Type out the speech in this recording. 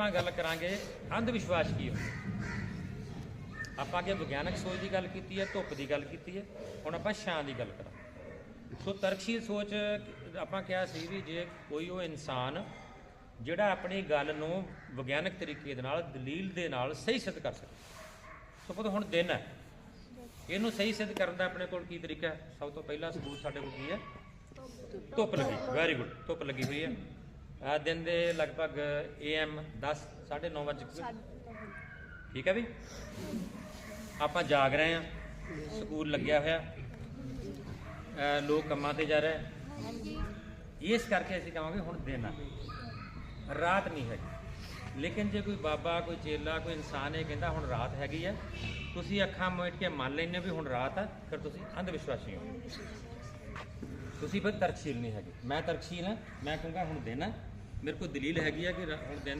ਆਪਾਂ ਗੱਲ ਕਰਾਂਗੇ ਅੰਧ ਵਿਸ਼ਵਾਸ ਕੀ ਹੁੰਦਾ? ਆਪਾਂ ਅੱਗੇ ਵਿਗਿਆਨਕ ਸੋਚ ਦੀ ਗੱਲ ਕੀਤੀ ਹੈ, ਧੁੱਪ ਦੀ ਗੱਲ ਕੀਤੀ ਹੈ, ਹੁਣ ਆਪਾਂ ਛਾਂ ਦੀ ਗੱਲ ਕਰਾਂ ਸੋ ਤਰਕਸ਼ੀਲ ਸੋਚ, ਆਪਾਂ ਕਿਹਾ ਸੀ ਵੀ ਜੇ ਕੋਈ ਉਹ ਇਨਸਾਨ ਜਿਹੜਾ ਆਪਣੀ ਗੱਲ ਨੂੰ ਵਿਗਿਆਨਕ ਤਰੀਕੇ ਦੇ ਨਾਲ, ਦਲੀਲ ਦੇ ਨਾਲ ਸਹੀ ਸਿੱਧ ਕਰ ਸਕੇ। ਸੋ ਪਤਾ ਹੁਣ ਦਿਨ ਹੈ। ਇਹਨੂੰ ਸਹੀ ਸਿੱਧ ਕਰਨ ਦਾ ਆਪਣੇ ਕੋਲ ਕੀ ਤਰੀਕਾ ਹੈ? ਸਭ ਤੋਂ ਪਹਿਲਾ ਸਬੂਤ ਸਾਡੇ ਕੋਲ ਕੀ ਹੈ? ਧੁੱਪ ਲੱਗੀ ਵੈਰੀ ਗੁੱਡ ਧੁੱਪ ਲੱਗੀ ਹੋਈ ਹੈ। ਆ ਦਿਨ ਦੇ ਲਗਭਗ AM 10 9:30 ਵਜੇ ਠੀਕ ਹੈ ਵੀ? ਆਪਾਂ ਜਾਗ ਰਹੇ ਹਾਂ। ਸਕੂਲ ਲੱਗਿਆ ਹੋਇਆ। ਅਹ ਲੋਕ ਕੰਮਾਂ ਤੇ ਜਾ ਰਹੇ। ਇਸ ਕਰਕੇ ਅਸੀਂ ਕਹਾਂਗੇ ਹੁਣ ਦਿਨ ਆ। ਰਾਤ ਨਹੀਂ ਹੈਗੀ। ਲੇਕਿਨ ਜੇ ਕੋਈ ਬਾਬਾ ਕੋਈ ਚੇਲਾ ਕੋਈ ਇਨਸਾਨ ਇਹ ਕਹਿੰਦਾ ਹੁਣ ਰਾਤ ਹੈਗੀ ਹੈ ਤੁਸੀਂ ਅੱਖਾਂ ਮੋੜ ਕੇ ਮੰਨ ਲੈਂਦੇ ਹੋ ਵੀ ਹੁਣ ਰਾਤ ਆ ਫਿਰ ਤੁਸੀਂ ਅੰਧ ਵਿਸ਼ਵਾਸੀ ਹੋ। ਤੁਸੀਂ ਫਿਰ ਤਰਕਸ਼ੀਲ ਨਹੀਂ ਹੈਗੇ। ਮੈਂ ਤਰਕਸ਼ੀਲ ਹਾਂ। ਮੈਂ ਕਹੂੰਗਾ ਹੁਣ ਦਿਨ ਹੈ ਮੇਰੇ ਕੋਲ ਦਲੀਲ ਹੈਗੀ ਆ ਕਿ ਰਾ- ਹੁਣ ਦਿਨ